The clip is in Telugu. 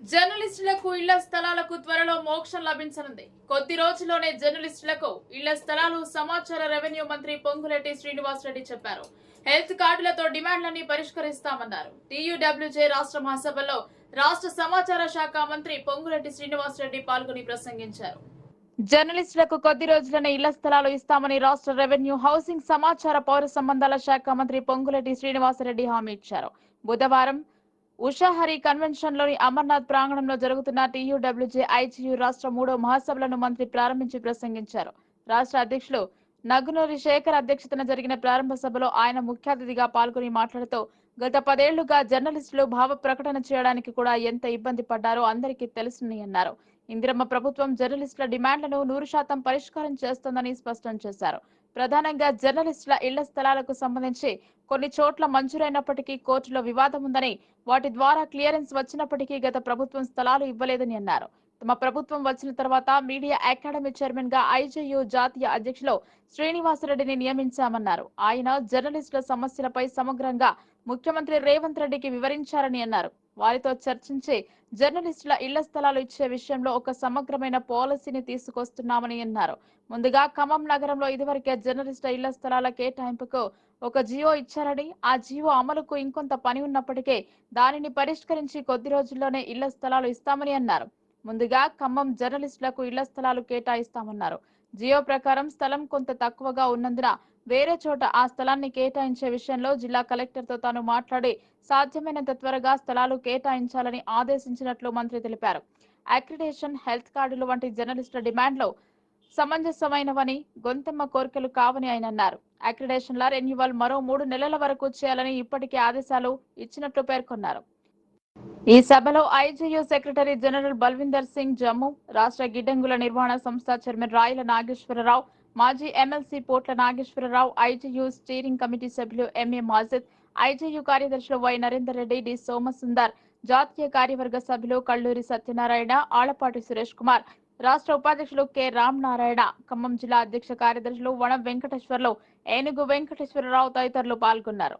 జర్నలిస్టులకు ఇళ్ళ స్థలాలకు త్వరలో మోక్షం లభించనుంది. కొద్ది రోజుల్లోనే జర్నలిస్టులకు ఇళ్ళ స్థలాలు సమాచార రెవెన్యూ మంత్రి పొంగులేటి శ్రీనివాసరెడ్డి చెప్పారు. హెల్త్ కార్డులతో డిమాండ్లన్నీ పరిష్కరిస్తామన్నారు. టీయూడబ్ల్యూజే రాష్ట్ర మహాసభలో రాష్ట్ర సమాచార శాఖ మంత్రి పొంగులేటి శ్రీనివాసరెడ్డి పాల్గొని ప్రసంగించారు. జర్నలిస్టులకు కొద్ది రోజుల్లోనే ఇళ్ళ స్థలాలు ఇస్తామని రాష్ట్ర రెవెన్యూ హౌసింగ్ సమాచార పౌర సంబంధాల శాఖ మంత్రి పొంగులేటి శ్రీనివాసరెడ్డి హామీ ఇచ్చారు. బుధవారం ఉషాహరి కన్వెన్షన్లోని అమర్నాథ్ ప్రాంగణంలో జరుగుతున్న టీయూడబ్ల్యూజే ఐజీయూ రాష్ట్ర మూడో మహాసభలను మంత్రి ప్రారంభించి ప్రసంగించారు. రాష్ట్ర అధ్యక్షులు నగునూరి శేఖర్ అధ్యక్షతన జరిగిన ప్రారంభ సభలో ఆయన ముఖ్య అతిథిగా పాల్గొని మాట్లాడుతూ గత పదేళ్ళుగా జర్నలిస్టులు భావ ప్రకటన చేయడానికి కూడా ఎంత ఇబ్బంది పడ్డారో అందరికీ తెలుసుని అన్నారు. ఇందిరమ్మ ప్రభుత్వం జర్నలిస్టుల డిమాండ్లను నూరు శాతం పరిష్కారం చేస్తోందని స్పష్టం చేశారు. ప్రధానంగా జర్నలిస్టుల ఇళ్ళ స్థలాలకు సంబంధించి కొన్ని చోట్ల మంజూరైనప్పటికీ కోర్టులో వివాదం ఉందని వాటి ద్వారా క్లియరెన్స్ వచ్చినప్పటికీ గత ప్రభుత్వం స్థలాలు ఇవ్వలేదని అన్నారు. తమ ప్రభుత్వం వచ్చిన తర్వాత మీడియా అకాడమీ చైర్మన్గా ఐజేయు జాతీయ అధ్యక్షులు శ్రీనివాసరెడ్డిని నియమించామన్నారు. ఆయన జర్నలిస్టుల సమస్యలపై సమగ్రంగా ముఖ్యమంత్రి రేవంత్ రెడ్డికి వివరించారని అన్నారు. వారితో చర్చించి జర్నలిస్టుల ఇళ్ళ స్థలాలు ఇచ్చే విషయంలో ఒక సమగ్రమైన పాలసీని తీసుకొస్తున్నామని అన్నారు. ముందుగా ఖమ్మం నగరంలో ఇదివరకే జర్నలిస్టుల ఇళ్ళ స్థలాల కేటాయింపుకు ఒక జియో ఇచ్చారని ఆ జియో అమలుకు ఇంకొంత పని ఉన్నప్పటికీ దానిని పరిష్కరించి కొద్ది రోజుల్లోనే ఇళ్ళ స్థలాలు ఇస్తామని అన్నారు. ముందుగా ఖమ్మం జర్నలిస్టులకు ఇళ్ళ స్థలాలు కేటాయిస్తామన్నారు. జియో ప్రకారం స్థలం కొంత తక్కువగా ఉన్నందున వేరే చోట ఆ స్థలాన్ని కేటాయించే విషయంలో జిల్లా కలెక్టర్తో తాను మాట్లాడి సాధ్యమైనంత త్వరగా స్థలాలు కేటాయించాలని ఆదేశించినట్లు మంత్రి తెలిపారు. అక్రిడేషన్ హెల్త్ కార్డులు వంటి జర్నలిస్టుల డిమాండ్లు సమంజసమైనవని గొంతెమ్మ కోరికలు కావని ఆయన అన్నారు. అక్రిడేషన్ల రెన్యువల్ మరో మూడు నెలల వరకు చేయాలని ఇప్పటికే ఆదేశాలు ఇచ్చినట్లు పేర్కొన్నారు. ఈ సభలో IGU secretary general Balwinder Singh Jammu రాష్ట్ర గిడ్డంగుల నిర్వహణ సంస్థ చైర్మన్ రాయల నాగేశ్వరరావు మాజీ MLC Potla Nageswararao IGU steering committee సభ్యులు ఎంఏ మాజిద్ ఐజీయూ కార్యదర్శులు వై నరేందర్ రెడ్డి డి సోమసుందర్ జాతీయ కార్యవర్గ సభ్యులు కల్లూరి సత్యనారాయణ ఆలపాటి సురేష్ కుమార్ రాష్ట్ర ఉపాధ్యక్షులు కె రామనారాయణ ఖమ్మం జిల్లా అధ్యక్ష కార్యదర్శులు వనం వెంకటేశ్వర్లు ఏనుగు వెంకటేశ్వరరావు తదితరులు పాల్గొన్నారు.